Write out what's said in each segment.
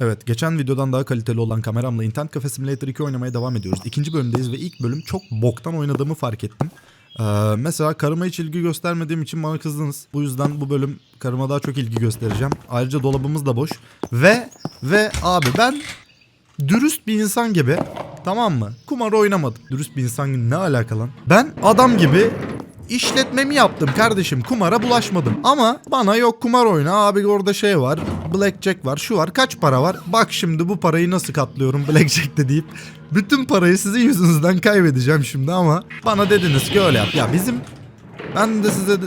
Evet geçen videodan daha kaliteli olan kameramla Internet Cafe Simulator 2 oynamaya devam ediyoruz. İkinci bölümdeyiz ve ilk bölüm çok boktan oynadığımı fark ettim. Ee, mesela karıma hiç ilgi göstermediğim için bana kızdınız. Bu yüzden bu bölüm karıma daha çok ilgi göstereceğim. Ayrıca dolabımız da boş. Ve ve abi ben dürüst bir insan gibi tamam mı? Kumar oynamadım. Dürüst bir insan gibi ne alaka lan? Ben adam gibi işletmemi yaptım kardeşim. Kumara bulaşmadım. Ama bana yok kumar oyna abi orada şey var. Blackjack var şu var. Kaç para var? Bak şimdi bu parayı nasıl katlıyorum Blackjack'te deyip. Bütün parayı sizin yüzünüzden kaybedeceğim şimdi ama bana dediniz ki öyle yap. Ya bizim ben de size de,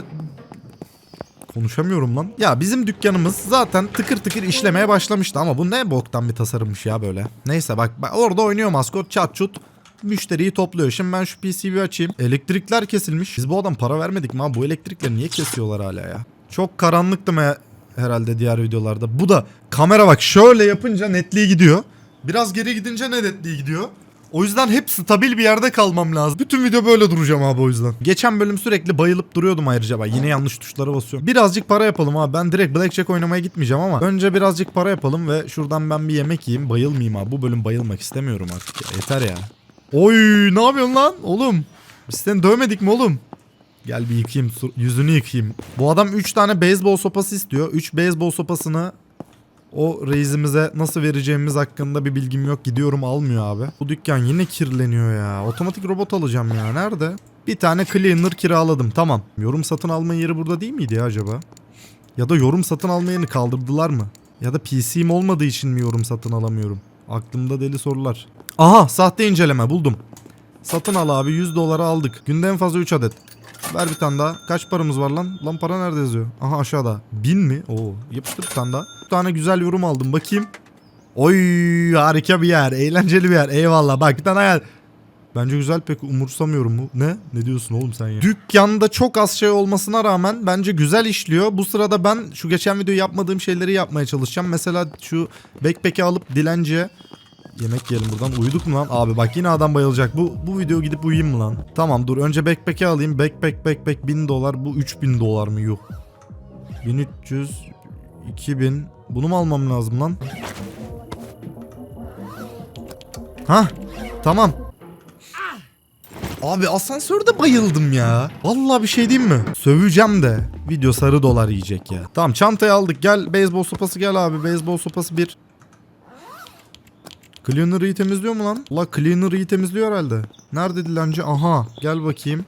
Konuşamıyorum lan. Ya bizim dükkanımız zaten tıkır tıkır işlemeye başlamıştı ama bu ne boktan bir tasarımmış ya böyle. Neyse bak, bak orada oynuyor maskot çat çut. Müşteriyi topluyor. Şimdi ben şu PCB'yi açayım. Elektrikler kesilmiş. Biz bu adam para vermedik mi abi? Bu elektrikleri niye kesiyorlar hala ya? Çok karanlıktı mı herhalde diğer videolarda. Bu da kamera bak şöyle yapınca netliği gidiyor. Biraz geri gidince ne netliği gidiyor. O yüzden hep stabil bir yerde kalmam lazım. Bütün video böyle duracağım abi o yüzden. Geçen bölüm sürekli bayılıp duruyordum ayrıca bak. Yine yanlış tuşlara basıyorum. Birazcık para yapalım abi. Ben direkt Blackjack oynamaya gitmeyeceğim ama önce birazcık para yapalım ve şuradan ben bir yemek yiyeyim. Bayılmayayım abi. Bu bölüm bayılmak istemiyorum artık ya. Yeter ya. Oy ne yapıyorsun lan oğlum? Biz seni dövmedik mi oğlum? Gel bir yıkayayım yüzünü yıkayayım. Bu adam 3 tane beyzbol sopası istiyor. 3 beyzbol sopasını o reisimize nasıl vereceğimiz hakkında bir bilgim yok. Gidiyorum almıyor abi. Bu dükkan yine kirleniyor ya. Otomatik robot alacağım ya. Nerede? Bir tane cleaner kiraladım. Tamam. Yorum satın alma yeri burada değil miydi ya acaba? Ya da yorum satın alma yerini kaldırdılar mı? Ya da PC'm olmadığı için mi yorum satın alamıyorum? Aklımda deli sorular. Aha sahte inceleme buldum. Satın al abi 100 dolara aldık. Günde en fazla 3 adet. Ver bir tane daha. Kaç paramız var lan? Lan para nerede yazıyor? Aha aşağıda. 1000 mi? Oo yapıştır bir tane daha. Bir tane güzel yorum aldım bakayım. Oy harika bir yer. Eğlenceli bir yer. Eyvallah. Bak bir tane hayal. Bence güzel pek umursamıyorum bu. Ne? Ne diyorsun oğlum sen ya? Dükkanda çok az şey olmasına rağmen bence güzel işliyor. Bu sırada ben şu geçen video yapmadığım şeyleri yapmaya çalışacağım. Mesela şu backpack'i alıp dilenciye Yemek yiyelim buradan. Uyuduk mu lan? Abi bak yine adam bayılacak. Bu bu video gidip uyuyayım mı lan? Tamam dur önce backpack'i alayım. Backpack backpack 1000 dolar. Bu 3000 dolar mı? Yok. 1300 2000 Bunu mu almam lazım lan? Ha tamam. Abi asansörde bayıldım ya. Vallahi bir şey diyeyim mi? Söveceğim de. Video sarı dolar yiyecek ya. Tamam çantayı aldık. Gel beyzbol sopası gel abi. Beyzbol sopası bir. Cleaner iyi temizliyor mu lan? La Cleaner iyi temizliyor herhalde. Nerede dilenci? Aha gel bakayım.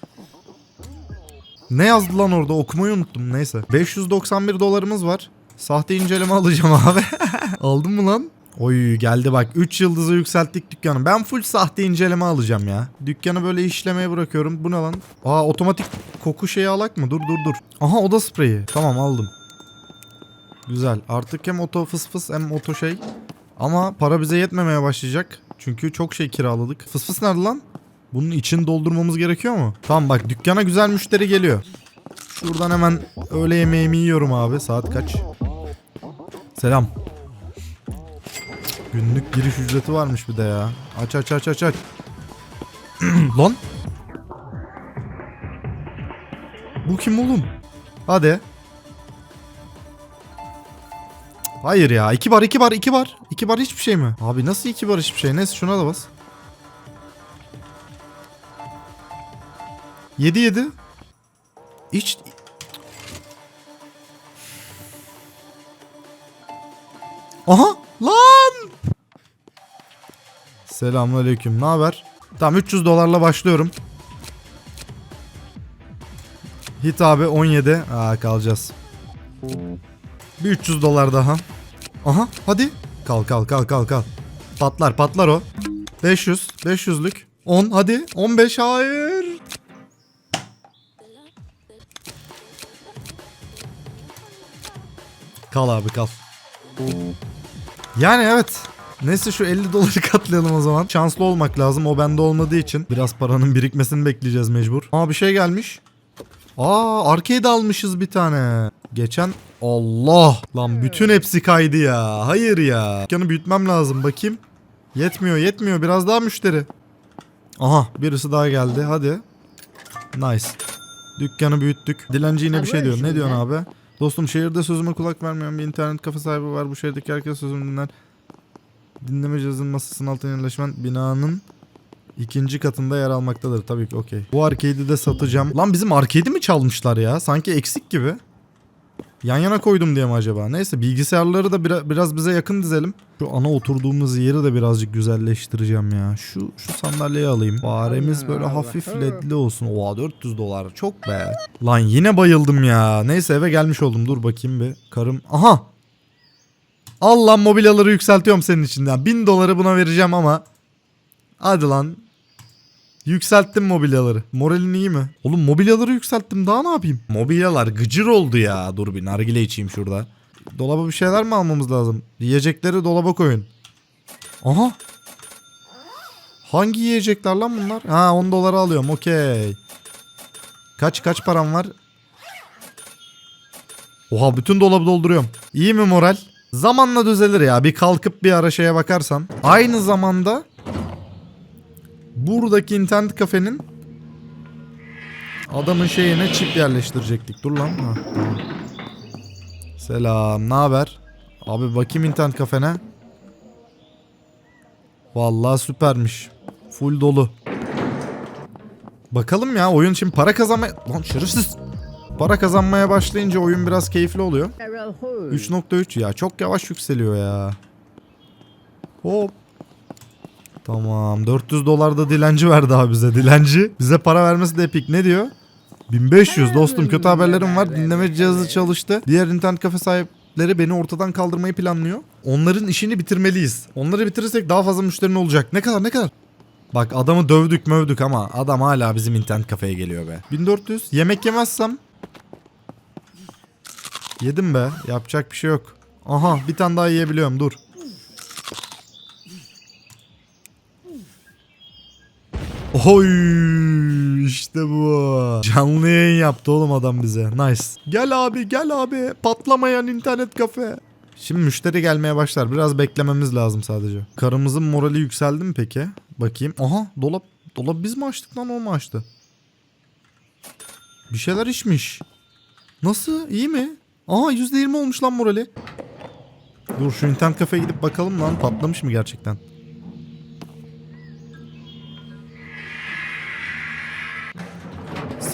Ne yazdı lan orada okumayı unuttum neyse. 591 dolarımız var. Sahte inceleme alacağım abi. Aldın mı lan? Oy geldi bak 3 yıldızı yükselttik dükkanı. Ben full sahte inceleme alacağım ya. Dükkanı böyle işlemeye bırakıyorum. Bu ne lan? Aa otomatik koku şeyi alak mı? Dur dur dur. Aha oda spreyi. Tamam aldım. Güzel. Artık hem oto fıs fıs hem oto şey. Ama para bize yetmemeye başlayacak. Çünkü çok şey kiraladık. Fıs fıs nerede lan? Bunun için doldurmamız gerekiyor mu? Tamam bak dükkana güzel müşteri geliyor. Şuradan hemen öğle yemeğimi yiyorum abi. Saat kaç? Selam. Günlük giriş ücreti varmış bir de ya. Aç aç aç aç aç. lan. Bu kim oğlum? Hadi. Hayır ya. iki bar iki bar iki bar. İki bar hiçbir şey mi? Abi nasıl iki bar hiçbir şey? Neyse şuna da bas. 7 7. Hiç Aha lan. Selamünaleyküm. Ne haber? Tamam 300 dolarla başlıyorum. Hit abi 17. Aa kalacağız. Bir 300 dolar daha. Aha hadi. Kal kal kal kal kal. Patlar patlar o. 500. 500'lük. 10 hadi. 15 hayır. Kal abi kal. Yani evet. Neyse şu 50 doları katlayalım o zaman. Şanslı olmak lazım. O bende olmadığı için. Biraz paranın birikmesini bekleyeceğiz mecbur. Aa bir şey gelmiş. Aa arcade almışız bir tane. Geçen Allah lan bütün hepsi kaydı ya. Hayır ya. Dükkanı büyütmem lazım bakayım. Yetmiyor yetmiyor biraz daha müşteri. Aha birisi daha geldi hadi. Nice. Dükkanı büyüttük. Dilenci yine bir şey diyor. Ne diyorsun abi? Dostum şehirde sözüme kulak vermeyen bir internet kafe sahibi var. Bu şehirdeki herkes sözümü dinler. Dinleme cihazının masasının altına yerleşmen binanın ikinci katında yer almaktadır. Tabii ki okey. Bu arcade'i de satacağım. Lan bizim arcade'i mi çalmışlar ya? Sanki eksik gibi. Yan yana koydum diye mi acaba? Neyse bilgisayarları da bira- biraz bize yakın dizelim. Şu ana oturduğumuz yeri de birazcık güzelleştireceğim ya. Şu şu sandalyeyi alayım. Faremiz böyle hafif ledli olsun. Oha 400 dolar çok be. Lan yine bayıldım ya. Neyse eve gelmiş oldum. Dur bakayım bir. Karım. Aha. Allah mobilyaları yükseltiyorum senin içinden. 1000 doları buna vereceğim ama. Hadi lan. Yükselttim mobilyaları. Moralin iyi mi? Oğlum mobilyaları yükselttim daha ne yapayım? Mobilyalar gıcır oldu ya. Dur bir nargile içeyim şurada. Dolaba bir şeyler mi almamız lazım? Yiyecekleri dolaba koyun. Aha. Hangi yiyecekler lan bunlar? Ha 10 dolara alıyorum okey. Kaç kaç param var? Oha bütün dolabı dolduruyorum. İyi mi moral? Zamanla düzelir ya. Bir kalkıp bir ara şeye bakarsan. Aynı zamanda buradaki internet kafenin adamın şeyine çip yerleştirecektik. Dur lan. Ha, tamam. Selam. Ne haber? Abi bakayım internet kafene. Vallahi süpermiş. Full dolu. Bakalım ya oyun şimdi para kazanmaya... Lan şerefsiz. Para kazanmaya başlayınca oyun biraz keyifli oluyor. 3.3 ya çok yavaş yükseliyor ya. Hop. Tamam 400 dolar da dilenci verdi abi bize dilenci. Bize para vermesi de epik ne diyor? 1500 dostum kötü haberlerim var dinleme cihazı çalıştı. Diğer internet kafe sahipleri beni ortadan kaldırmayı planlıyor. Onların işini bitirmeliyiz. Onları bitirirsek daha fazla müşterinin olacak. Ne kadar ne kadar? Bak adamı dövdük mövdük ama adam hala bizim internet kafeye geliyor be. 1400 yemek yemezsem Yedim be. Yapacak bir şey yok. Aha bir tane daha yiyebiliyorum dur. Oy işte bu. Canlı yayın yaptı oğlum adam bize. Nice. Gel abi gel abi. Patlamayan internet kafe. Şimdi müşteri gelmeye başlar. Biraz beklememiz lazım sadece. Karımızın morali yükseldi mi peki? Bakayım. Aha dolap. Dolap biz mi açtık lan o mu açtı? Bir şeyler içmiş. Nasıl? İyi mi? Aha %20 olmuş lan morali. Dur şu internet kafeye gidip bakalım lan patlamış mı gerçekten?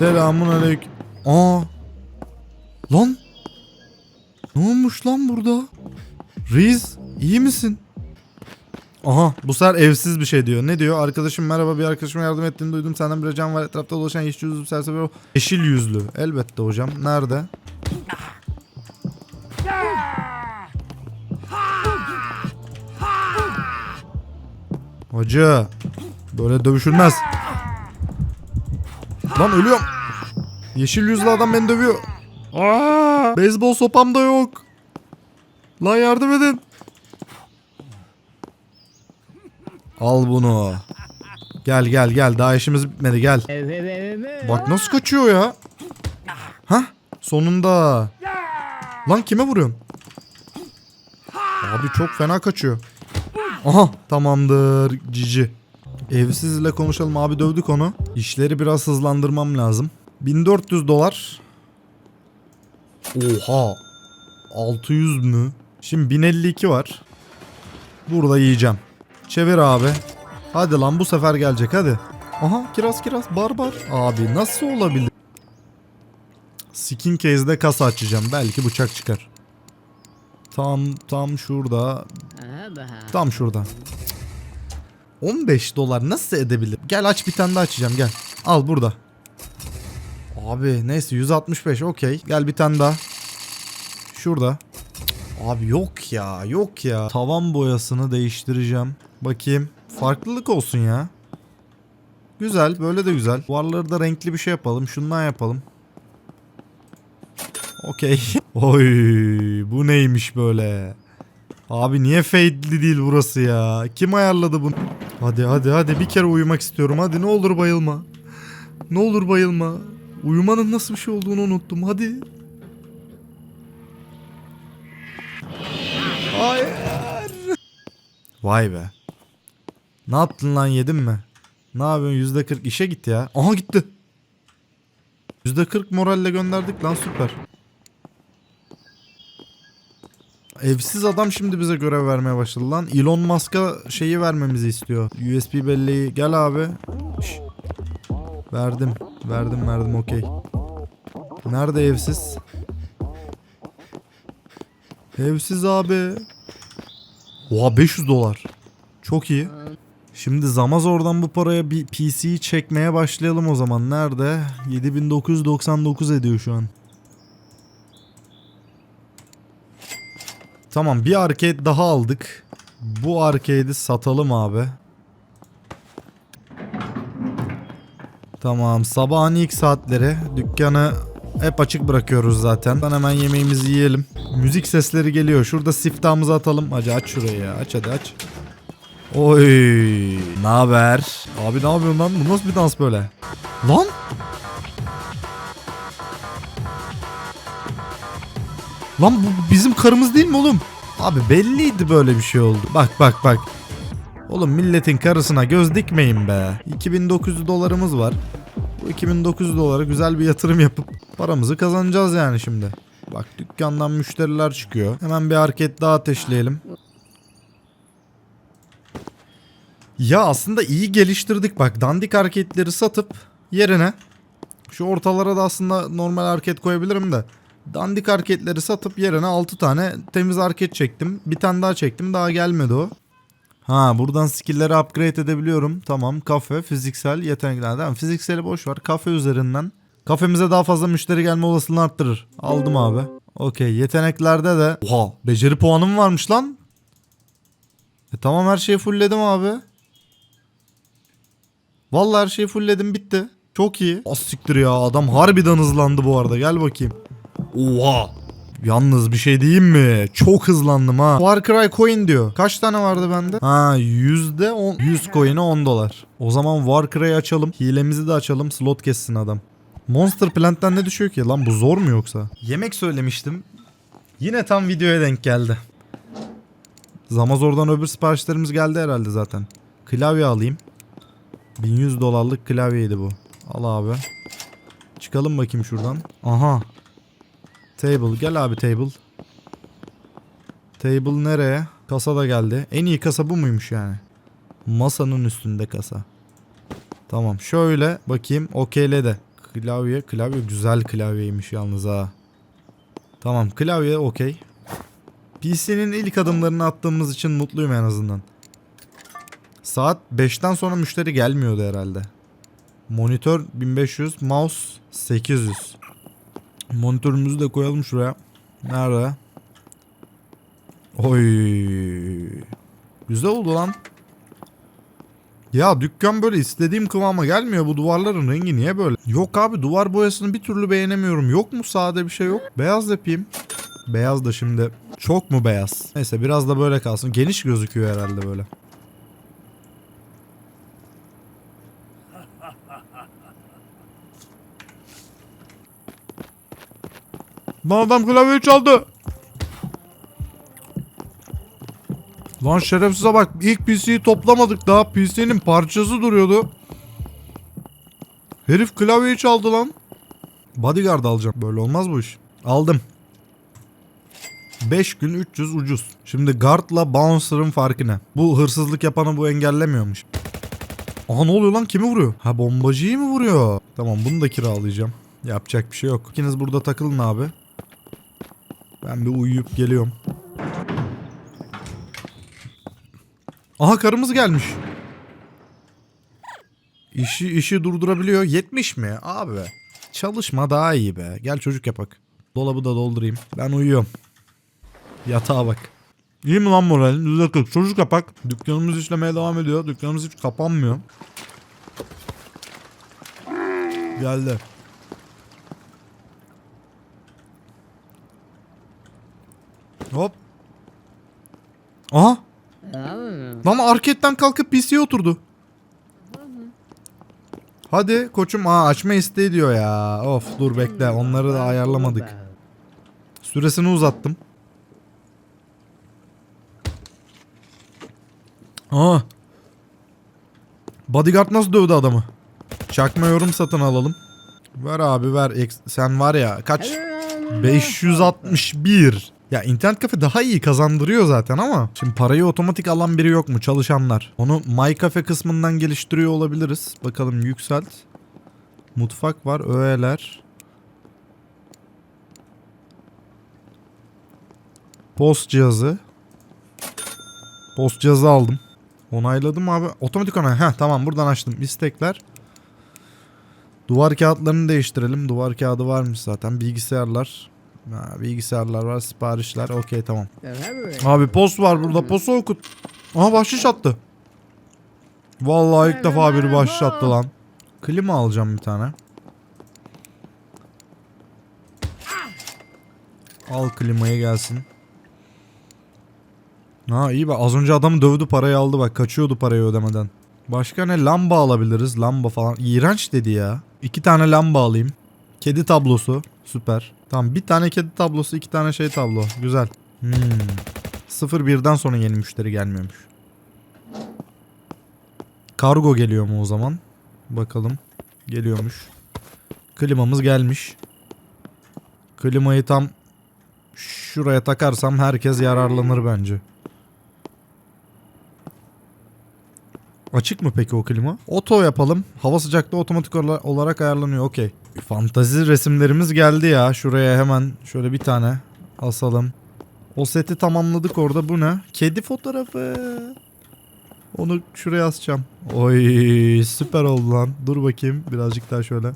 Selamun aleyküm. Aa. Lan. Ne olmuş lan burada? Reis iyi misin? Aha bu sefer evsiz bir şey diyor. Ne diyor? Arkadaşım merhaba bir arkadaşıma yardım ettiğini duydum. Senden bir can var etrafta dolaşan yeşil yüzlü serseri. Yeşil yüzlü. Elbette hocam. Nerede? Hoca. Böyle dövüşülmez. Lan ölüyorum. Yeşil yüzlü adam beni dövüyor. Aa, beyzbol sopam da yok. Lan yardım edin. Al bunu. Gel gel gel daha işimiz bitmedi gel. Bak nasıl kaçıyor ya. Ha? Sonunda. Lan kime vuruyorsun? Abi çok fena kaçıyor. Aha tamamdır cici. Evsizle konuşalım abi dövdük onu. İşleri biraz hızlandırmam lazım. 1400 dolar. Oha. 600 mü? Şimdi 1052 var. Burada yiyeceğim. Çevir abi. Hadi lan bu sefer gelecek hadi. Aha kiraz kiraz barbar. Abi nasıl olabilir? Skin case'de kasa açacağım. Belki bıçak çıkar. Tam tam şurada. Tam şurada. 15 dolar nasıl edebilir? Gel aç bir tane daha açacağım gel. Al burada. Abi neyse 165 okey. Gel bir tane daha. Şurada. Abi yok ya yok ya. Tavan boyasını değiştireceğim. Bakayım. Farklılık olsun ya. Güzel böyle de güzel. Duvarları da renkli bir şey yapalım. Şundan yapalım. Okey. Oy bu neymiş böyle? Abi niye fade'li değil burası ya? Kim ayarladı bunu? Hadi hadi hadi bir kere uyumak istiyorum. Hadi ne olur bayılma. Ne olur bayılma. Uyumanın nasıl bir şey olduğunu unuttum. Hadi. Hayır. Vay be. Ne yaptın lan yedin mi? Ne yapıyorsun yüzde kırk işe git ya. Aha gitti. Yüzde kırk moralle gönderdik lan süper. evsiz adam şimdi bize görev vermeye başladı lan. Elon Musk'a şeyi vermemizi istiyor. USB belleği. Gel abi. Şş. Verdim. Verdim verdim okey. Nerede evsiz? Evsiz abi. Oha 500 dolar. Çok iyi. Şimdi Zamazor'dan bu paraya bir PC'yi çekmeye başlayalım o zaman. Nerede? 7999 ediyor şu an. Tamam bir arcade daha aldık. Bu arcade'i satalım abi. Tamam sabahın ilk saatleri dükkanı hep açık bırakıyoruz zaten. Ben hemen yemeğimizi yiyelim. Müzik sesleri geliyor. Şurada siftahımızı atalım. Hacı aç şurayı ya. Aç hadi aç. Oy, ne haber? Abi ne yapıyorsun lan? Bu nasıl bir dans böyle? Lan? Lan bu bizim karımız değil mi oğlum? Abi belliydi böyle bir şey oldu. Bak bak bak. Oğlum milletin karısına göz dikmeyin be. 2900 dolarımız var. Bu 2900 dolara güzel bir yatırım yapıp paramızı kazanacağız yani şimdi. Bak dükkandan müşteriler çıkıyor. Hemen bir hareket daha ateşleyelim. Ya aslında iyi geliştirdik bak. Dandik hareketleri satıp yerine şu ortalara da aslında normal hareket koyabilirim de. Dandik hareketleri satıp yerine 6 tane temiz hareket çektim. Bir tane daha çektim daha gelmedi o. Ha buradan skill'leri upgrade edebiliyorum. Tamam kafe, fiziksel, yetenekler. Tamam fizikseli boş ver. Kafe üzerinden. Kafemize daha fazla müşteri gelme olasılığını arttırır. Aldım abi. Okey yeteneklerde de. Oha beceri puanım varmış lan. E tamam her şeyi fullledim abi. Vallahi her şeyi fullledim bitti. Çok iyi. Az siktir ya adam harbiden hızlandı bu arada gel bakayım. Oha. Yalnız bir şey diyeyim mi? Çok hızlandım ha. Far Cry coin diyor. Kaç tane vardı bende? Ha yüzde on. 100 coin'e 10 dolar. O zaman War Cry'ı açalım. Hilemizi de açalım. Slot kessin adam. Monster Plant'ten ne düşüyor ki? Lan bu zor mu yoksa? Yemek söylemiştim. Yine tam videoya denk geldi. Zamazor'dan öbür siparişlerimiz geldi herhalde zaten. Klavye alayım. 1100 dolarlık klavyeydi bu. Al abi. Çıkalım bakayım şuradan. Aha. Table. Gel abi table. Table nereye? Kasa da geldi. En iyi kasa bu muymuş yani? Masanın üstünde kasa. Tamam. Şöyle bakayım. Okeyle de. Klavye. Klavye güzel klavyeymiş yalnız ha. Tamam. Klavye okey. PC'nin ilk adımlarını attığımız için mutluyum en azından. Saat 5'ten sonra müşteri gelmiyordu herhalde. Monitör 1500, mouse 800. Monitörümüzü de koyalım şuraya. Nerede? Oy. Güzel oldu lan. Ya dükkan böyle istediğim kıvama gelmiyor. Bu duvarların rengi niye böyle? Yok abi duvar boyasını bir türlü beğenemiyorum. Yok mu sade bir şey yok? Beyaz yapayım. Beyaz da şimdi çok mu beyaz? Neyse biraz da böyle kalsın. Geniş gözüküyor herhalde böyle. Lan adam klavyeyi çaldı. Lan şerefsize bak ilk PC'yi toplamadık daha PC'nin parçası duruyordu. Herif klavyeyi çaldı lan. Bodyguard alacağım. Böyle olmaz bu iş. Aldım. 5 gün 300 ucuz. Şimdi guardla bouncer'ın farkı ne? Bu hırsızlık yapanı bu engellemiyormuş. Aha ne oluyor lan? Kimi vuruyor? Ha bombacıyı mı vuruyor? Tamam bunu da kiralayacağım. Yapacak bir şey yok. İkiniz burada takılın abi. Ben bir uyuyup geliyorum. Aha karımız gelmiş. İşi işi durdurabiliyor. 70 mi? Abi çalışma daha iyi be. Gel çocuk yapak. Dolabı da doldurayım. Ben uyuyorum. Yatağa bak. İyi mi lan moralin? %40. Çocuk yapak. Dükkanımız işlemeye devam ediyor. Dükkanımız hiç kapanmıyor. Geldi. Hop. Aha. Lan arcade'den kalkıp PC'ye oturdu. Hadi koçum aa açma isteği diyor ya. Of dur bekle onları da ayarlamadık. Süresini uzattım. Aa. Bodyguard nasıl dövdü adamı? Çakma yorum satın alalım. Ver abi ver. Sen var ya kaç? 561. Ya internet kafe daha iyi kazandırıyor zaten ama şimdi parayı otomatik alan biri yok mu çalışanlar? Onu My Cafe kısmından geliştiriyor olabiliriz. Bakalım yükselt. Mutfak var, öğeler. Post cihazı. Post cihazı aldım. Onayladım abi. Otomatik onay. Heh tamam buradan açtım. İstekler. Duvar kağıtlarını değiştirelim. Duvar kağıdı varmış zaten. Bilgisayarlar. Ha, bilgisayarlar var. Siparişler. Okey tamam. Abi post var burada. Postu okut. Aha bahşiş attı. Vallahi ilk defa biri bahşiş attı lan. Klima alacağım bir tane. Al klimayı gelsin. Ha iyi bak az önce adamı dövdü parayı aldı bak kaçıyordu parayı ödemeden. Başka ne lamba alabiliriz lamba falan. İğrenç dedi ya. İki tane lamba alayım. Kedi tablosu süper. Tamam bir tane kedi tablosu iki tane şey tablo. Güzel. Hmm. 01'den sonra yeni müşteri gelmiyormuş. Kargo geliyor mu o zaman? Bakalım. Geliyormuş. Klimamız gelmiş. Klimayı tam şuraya takarsam herkes yararlanır bence. Açık mı peki o klima? Oto yapalım. Hava sıcaklığı otomatik ola- olarak ayarlanıyor. Okey. Fantazi resimlerimiz geldi ya. Şuraya hemen şöyle bir tane asalım. O seti tamamladık orada. Bu ne? Kedi fotoğrafı. Onu şuraya asacağım. Oy süper oldu lan. Dur bakayım birazcık daha şöyle.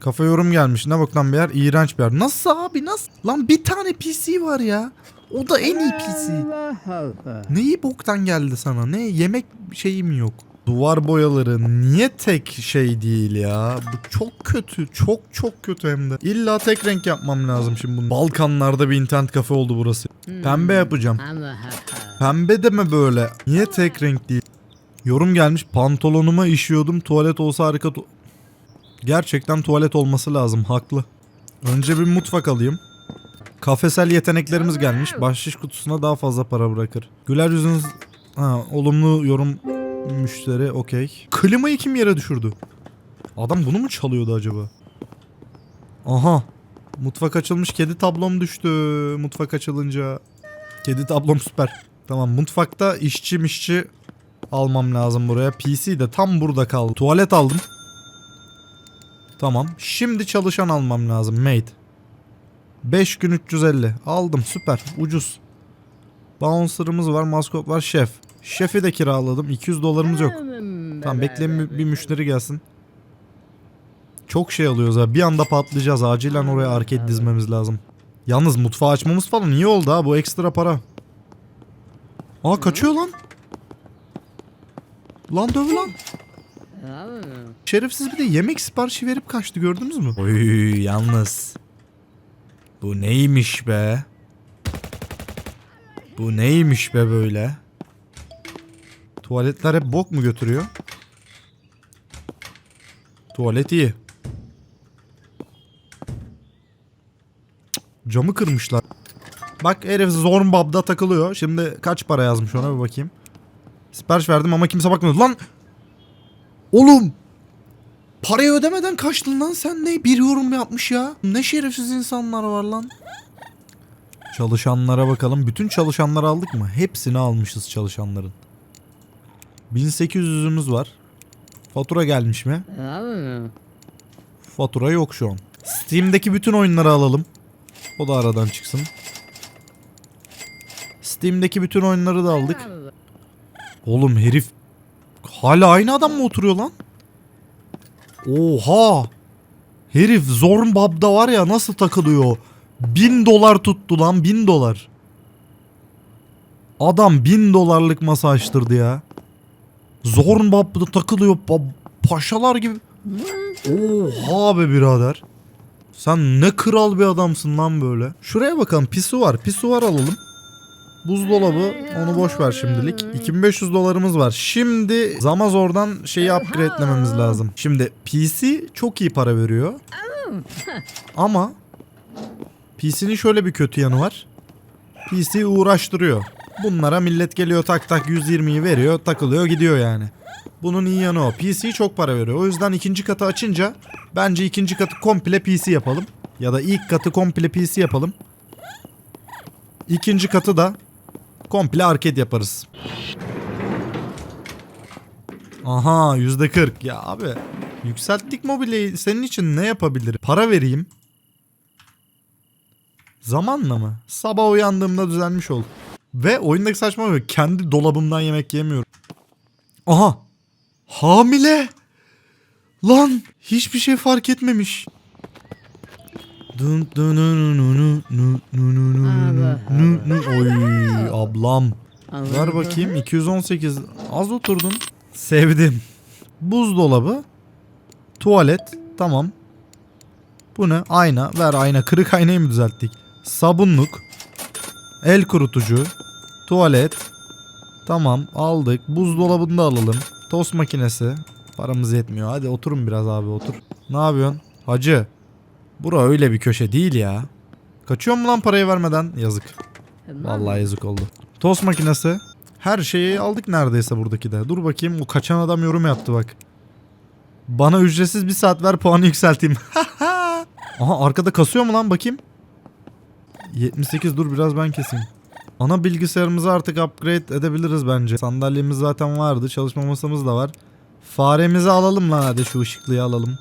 Kafa yorum gelmiş. Ne bak lan bir yer? İğrenç bir yer. Nasıl abi nasıl? Lan bir tane PC var ya. O da en iyi PC. Neyi boktan geldi sana? Ne yemek şeyi mi yok? Duvar boyaları niye tek şey değil ya? Bu çok kötü. Çok çok kötü hem de. İlla tek renk yapmam lazım şimdi bunu. Balkanlarda bir internet kafe oldu burası. Pembe yapacağım. Pembe de mi böyle? Niye tek renk değil? Yorum gelmiş. Pantolonuma işiyordum. Tuvalet olsa harika. tu- Gerçekten tuvalet olması lazım. Haklı. Önce bir mutfak alayım. Kafesel yeteneklerimiz gelmiş. Bahşiş kutusuna daha fazla para bırakır. Güler yüzünüz... Ha, olumlu yorum müşteri. Okey. Klimayı kim yere düşürdü? Adam bunu mu çalıyordu acaba? Aha. Mutfak açılmış. Kedi tablom düştü. Mutfak açılınca. Kedi tablom süper. Tamam mutfakta işçi mişçi almam lazım buraya. PC de tam burada kaldı. Tuvalet aldım. Tamam. Şimdi çalışan almam lazım. Maid. 5 gün 350. Aldım süper. Ucuz. Bouncer'ımız var. Maskot var. Şef. Şefi de kiraladım. 200 dolarımız yok. Tamam bekleyin bir- müşteri gelsin. Çok şey alıyoruz ha. Bir anda patlayacağız. Acilen oraya arcade dizmemiz lazım. Yalnız mutfağı açmamız falan iyi oldu ha. Bu ekstra para. Aa kaçıyor lan. Lan döv lan. Şerefsiz bir de yemek siparişi verip kaçtı gördünüz mü? Oy yalnız. Bu neymiş be? Bu neymiş be böyle? Tuvaletler hep bok mu götürüyor? Tuvalet iyi. Camı kırmışlar. Bak herif Zornbab'da takılıyor. Şimdi kaç para yazmış ona bir bakayım. Sipariş verdim ama kimse bakmadı. Lan! Oğlum! Parayı ödemeden kaçtın lan sen ne? Bir yorum yapmış ya. Ne şerefsiz insanlar var lan. Çalışanlara bakalım. Bütün çalışanları aldık mı? Hepsini almışız çalışanların. 1800'ümüz var. Fatura gelmiş mi? Fatura yok şu an. Steam'deki bütün oyunları alalım. O da aradan çıksın. Steam'deki bütün oyunları da aldık. Oğlum herif hala aynı adam mı oturuyor lan? Oha! Herif Zornbab'da var ya nasıl takılıyor? Bin dolar tuttu lan bin dolar. Adam bin dolarlık masa açtırdı ya. Zornbab'da takılıyor pa- paşalar gibi. Oha be birader. Sen ne kral bir adamsın lan böyle. Şuraya bakalım pisuvar. Pisuvar alalım. Buzdolabı onu boş ver şimdilik. 2500 dolarımız var. Şimdi Zamazor'dan şeyi upgrade'lememiz lazım. Şimdi PC çok iyi para veriyor. Ama PC'nin şöyle bir kötü yanı var. PC uğraştırıyor. Bunlara millet geliyor tak tak 120'yi veriyor takılıyor gidiyor yani. Bunun iyi yanı o. PC çok para veriyor. O yüzden ikinci katı açınca bence ikinci katı komple PC yapalım. Ya da ilk katı komple PC yapalım. İkinci katı da komple arcade yaparız. Aha yüzde kırk. Ya abi yükselttik mobilyayı. Senin için ne yapabilirim? Para vereyim. Zamanla mı? Sabah uyandığımda düzelmiş ol. Ve oyundaki saçma böyle kendi dolabımdan yemek yemiyorum. Aha. Hamile. Lan hiçbir şey fark etmemiş. Dun dun nu nu nu nu nu nu nu nu nu. Oy ablam. Ver bakayım 218. Az oturdun. Sevdim. Buzdolabı. Tuvalet. Tamam. Bu ne? Ayna. Ver ayna. Kırık aynayı mı düzelttik? Sabunluk. El kurutucu. Tuvalet. Tamam aldık. Buzdolabını da alalım. Tost makinesi. Paramız yetmiyor. Hadi oturun biraz abi otur. Ne yapıyorsun? Hacı. Bura öyle bir köşe değil ya. Kaçıyor mu lan parayı vermeden? Yazık. Vallahi yazık oldu. Tost makinesi. Her şeyi aldık neredeyse buradaki de. Dur bakayım o kaçan adam yorum yaptı bak. Bana ücretsiz bir saat ver puanı yükselteyim. Aha arkada kasıyor mu lan bakayım. 78 dur biraz ben keseyim. Ana bilgisayarımızı artık upgrade edebiliriz bence. Sandalyemiz zaten vardı. Çalışma masamız da var. Faremizi alalım lan hadi şu ışıklıyı alalım.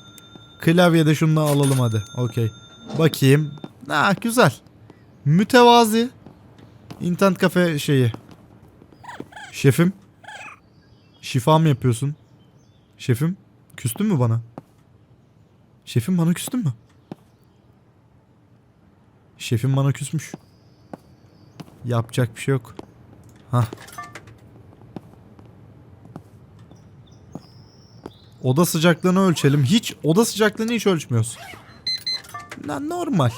Klavyede şunu da alalım hadi. Okey. Bakayım. Ha güzel. Mütevazi. İnternet kafe şeyi. Şefim. Şifa mı yapıyorsun? Şefim. Küstün mü bana? Şefim bana küstün mü? Şefim bana küsmüş. Yapacak bir şey yok. Hah. Oda sıcaklığını ölçelim. Hiç oda sıcaklığını hiç ölçmüyoruz. Lan normal.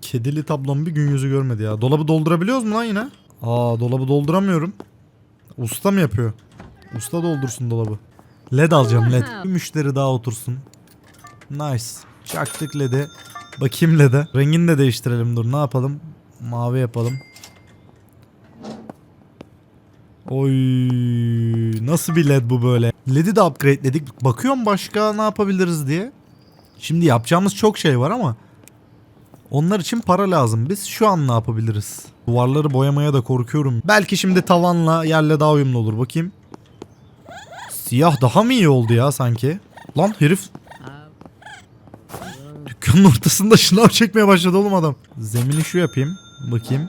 Kedili tablom bir gün yüzü görmedi ya. Dolabı doldurabiliyoruz mu lan yine? Aa dolabı dolduramıyorum. Usta mı yapıyor? Usta doldursun dolabı. LED alacağım LED. Bir müşteri daha otursun. Nice. Çaktık LED'e. Bakayım LED'e. Rengini de değiştirelim dur ne yapalım? Mavi yapalım. Oy nasıl bir led bu böyle? Led'i de upgrade'ledik. Bakıyorum başka ne yapabiliriz diye. Şimdi yapacağımız çok şey var ama onlar için para lazım. Biz şu an ne yapabiliriz? Duvarları boyamaya da korkuyorum. Belki şimdi tavanla yerle daha uyumlu olur. Bakayım. Siyah daha mı iyi oldu ya sanki? Lan herif dükkanın ortasında şınav çekmeye başladı oğlum adam. Zemini şu yapayım. Bakayım.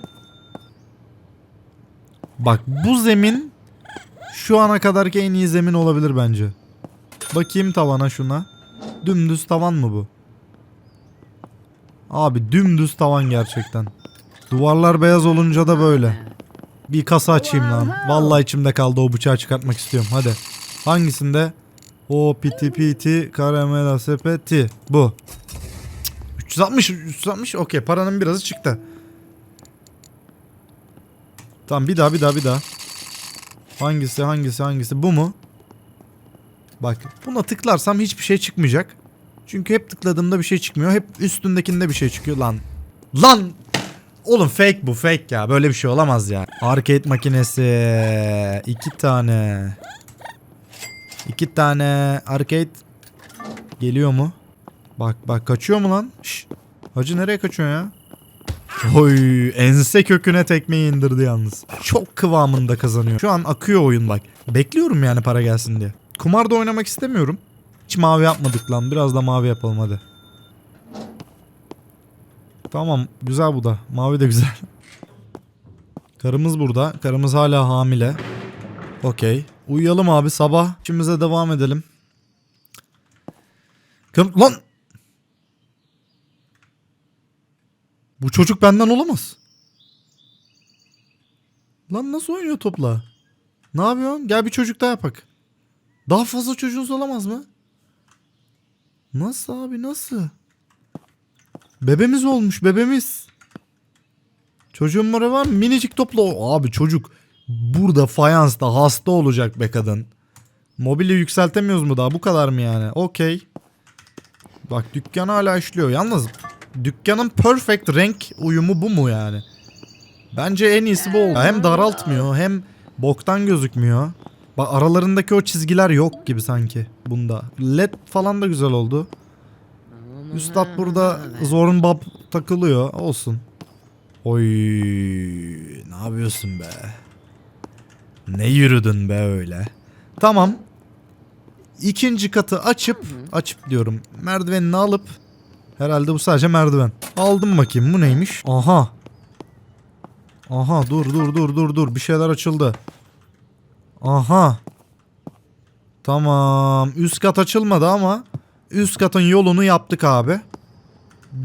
Bak bu zemin şu ana kadarki en iyi zemin olabilir bence. Bakayım tavana şuna. Dümdüz tavan mı bu? Abi dümdüz tavan gerçekten. Duvarlar beyaz olunca da böyle. Bir kasa açayım lan. Vallahi içimde kaldı o bıçağı çıkartmak istiyorum. Hadi. Hangisinde? O piti piti karamela sepeti. Bu. Cık, 360 360 okey paranın birazı çıktı. Tamam bir daha bir daha bir daha. Hangisi hangisi hangisi bu mu? Bak buna tıklarsam hiçbir şey çıkmayacak. Çünkü hep tıkladığımda bir şey çıkmıyor. Hep üstündekinde bir şey çıkıyor lan. Lan! Oğlum fake bu fake ya. Böyle bir şey olamaz ya. Arcade makinesi. iki tane. İki tane arcade. Geliyor mu? Bak bak kaçıyor mu lan? Şş. Hacı nereye kaçıyor ya? Oy ense köküne tekmeyi indirdi yalnız. Çok kıvamında kazanıyor. Şu an akıyor oyun bak. Bekliyorum yani para gelsin diye. Kumarda oynamak istemiyorum. Hiç mavi yapmadık lan. Biraz da mavi yapalım hadi. Tamam güzel bu da. Mavi de güzel. Karımız burada. Karımız hala hamile. Okey. Uyuyalım abi sabah. İşimize devam edelim. Lan. Bu çocuk benden olamaz. Lan nasıl oynuyor topla? Ne yapıyorsun? Gel bir çocuk daha yapak. Daha fazla çocuğunuz olamaz mı? Nasıl abi nasıl? Bebemiz olmuş bebemiz. Çocuğun var var? Minicik topla. Abi çocuk burada fayansta hasta olacak be kadın. Mobilya yükseltemiyoruz mu daha bu kadar mı yani? Okey. Bak dükkan hala işliyor. Yalnız dükkanın perfect renk uyumu bu mu yani? Bence en iyisi bu oldu. Hem daraltmıyor hem boktan gözükmüyor. Bak aralarındaki o çizgiler yok gibi sanki bunda. LED falan da güzel oldu. Üstad burada zorun bab takılıyor. Olsun. Oy ne yapıyorsun be? Ne yürüdün be öyle? Tamam. İkinci katı açıp açıp diyorum. Merdivenini alıp herhalde bu sadece merdiven. Aldım bakayım bu neymiş? Aha. Aha dur dur dur dur dur bir şeyler açıldı. Aha. Tamam. Üst kat açılmadı ama üst katın yolunu yaptık abi.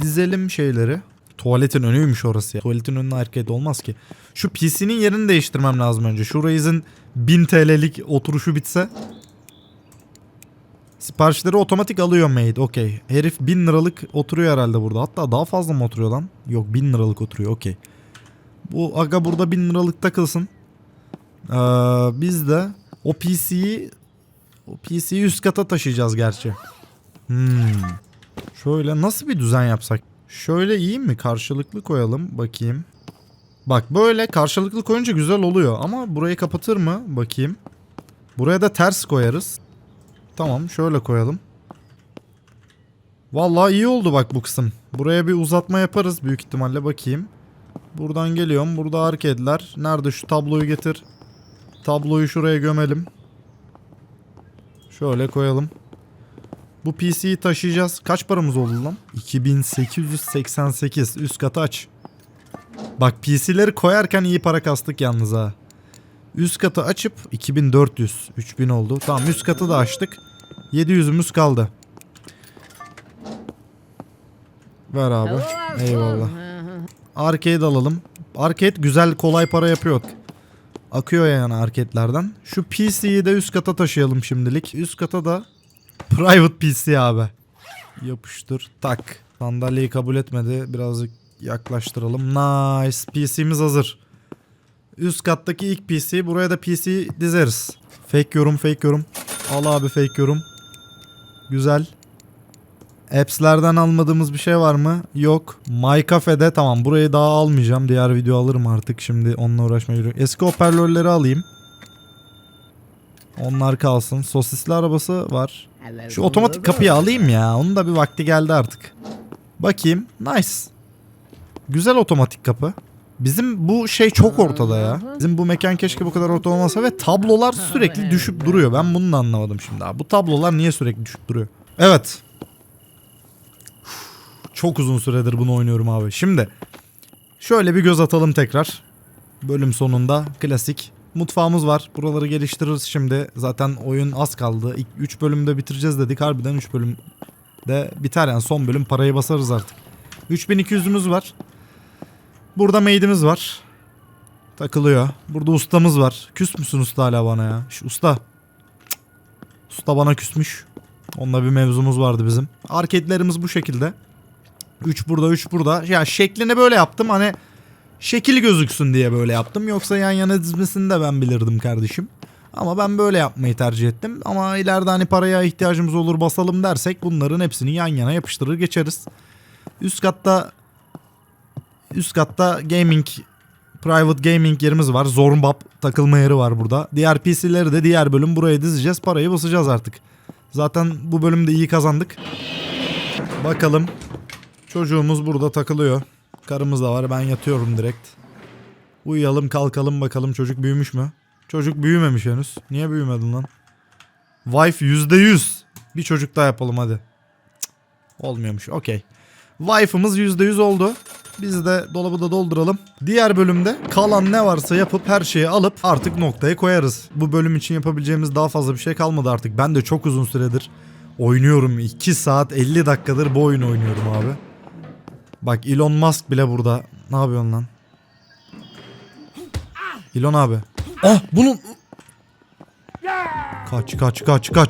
Dizelim şeyleri. Tuvaletin önüymüş orası ya. Tuvaletin önüne arcade olmaz ki. Şu PC'nin yerini değiştirmem lazım önce. Şu Ryzen 1000 TL'lik oturuşu bitse. Siparişleri otomatik alıyor Made. Okey. Herif 1000 liralık oturuyor herhalde burada. Hatta daha fazla mı oturuyor lan? Yok 1000 liralık oturuyor. Okey. Bu aga burada 1000 liralık takılsın. Ee, biz de o PC'yi o PC'yi üst kata taşıyacağız gerçi. Hmm. Şöyle nasıl bir düzen yapsak? Şöyle iyi mi? Karşılıklı koyalım. Bakayım. Bak böyle karşılıklı koyunca güzel oluyor. Ama burayı kapatır mı? Bakayım. Buraya da ters koyarız. Tamam şöyle koyalım. Vallahi iyi oldu bak bu kısım. Buraya bir uzatma yaparız büyük ihtimalle bakayım. Buradan geliyorum. Burada arcade'ler. Nerede şu tabloyu getir. Tabloyu şuraya gömelim. Şöyle koyalım. Bu PC'yi taşıyacağız. Kaç paramız oldu lan? 2888. Üst katı aç. Bak PC'leri koyarken iyi para kastık yalnız ha. Üst katı açıp 2400. 3000 oldu. Tamam üst katı da açtık. 700'ümüz kaldı. Ver abi. Eyvallah. Arcade alalım. Arcade güzel kolay para yapıyor. Akıyor yani arcade'lerden. Şu PC'yi de üst kata taşıyalım şimdilik. Üst kata da private PC abi. Yapıştır. Tak. Sandalyeyi kabul etmedi. Birazcık yaklaştıralım. Nice. PC'miz hazır. Üst kattaki ilk PC. Buraya da PC dizeriz. Fake yorum fake yorum. Al abi fake yorum. Güzel. Apps'lerden almadığımız bir şey var mı? Yok. My Cafe'de tamam burayı daha almayacağım. Diğer video alırım artık şimdi onunla uğraşmaya yürüyorum. Eski hoparlörleri alayım. Onlar kalsın. Sosisli arabası var. Şu otomatik kapıyı alayım ya. Onun da bir vakti geldi artık. Bakayım. Nice. Güzel otomatik kapı. Bizim bu şey çok ortada ya. Bizim bu mekan keşke bu kadar ortada olmasa ve tablolar sürekli düşüp duruyor. Ben bunu da anlamadım şimdi abi. Bu tablolar niye sürekli düşüp duruyor? Evet. Çok uzun süredir bunu oynuyorum abi. Şimdi şöyle bir göz atalım tekrar. Bölüm sonunda klasik. Mutfağımız var. Buraları geliştiririz şimdi. Zaten oyun az kaldı. 3 bölümde bitireceğiz dedik. Harbiden 3 bölümde biter yani. Son bölüm parayı basarız artık. 3200'ümüz var. Burada maidimiz var. Takılıyor. Burada ustamız var. Küs müsün usta hala bana ya? Şu usta. Cık. Usta bana küsmüş. Onunla bir mevzumuz vardı bizim. Arcade'lerimiz bu şekilde. 3 burada 3 burada. Ya şeklini böyle yaptım hani şekil gözüksün diye böyle yaptım. Yoksa yan yana dizmesini de ben bilirdim kardeşim. Ama ben böyle yapmayı tercih ettim. Ama ileride hani paraya ihtiyacımız olur basalım dersek bunların hepsini yan yana yapıştırır geçeriz. Üst katta üst katta gaming private gaming yerimiz var. Zornbab takılma yeri var burada. Diğer PC'leri de diğer bölüm buraya dizeceğiz. Parayı basacağız artık. Zaten bu bölümde iyi kazandık. Bakalım. Çocuğumuz burada takılıyor. Karımız da var. Ben yatıyorum direkt. Uyuyalım kalkalım bakalım çocuk büyümüş mü? Çocuk büyümemiş henüz. Niye büyümedin lan? Wife %100. Bir çocuk daha yapalım hadi. Cık, olmuyormuş. Okey. Wife'ımız %100 oldu. Biz de dolabı da dolduralım. Diğer bölümde kalan ne varsa yapıp her şeyi alıp artık noktaya koyarız. Bu bölüm için yapabileceğimiz daha fazla bir şey kalmadı artık. Ben de çok uzun süredir oynuyorum. 2 saat 50 dakikadır bu oyunu oynuyorum abi. Bak Elon Musk bile burada. Ne yapıyorsun lan? Elon abi. Ah bunun... Kaç kaç kaç kaç.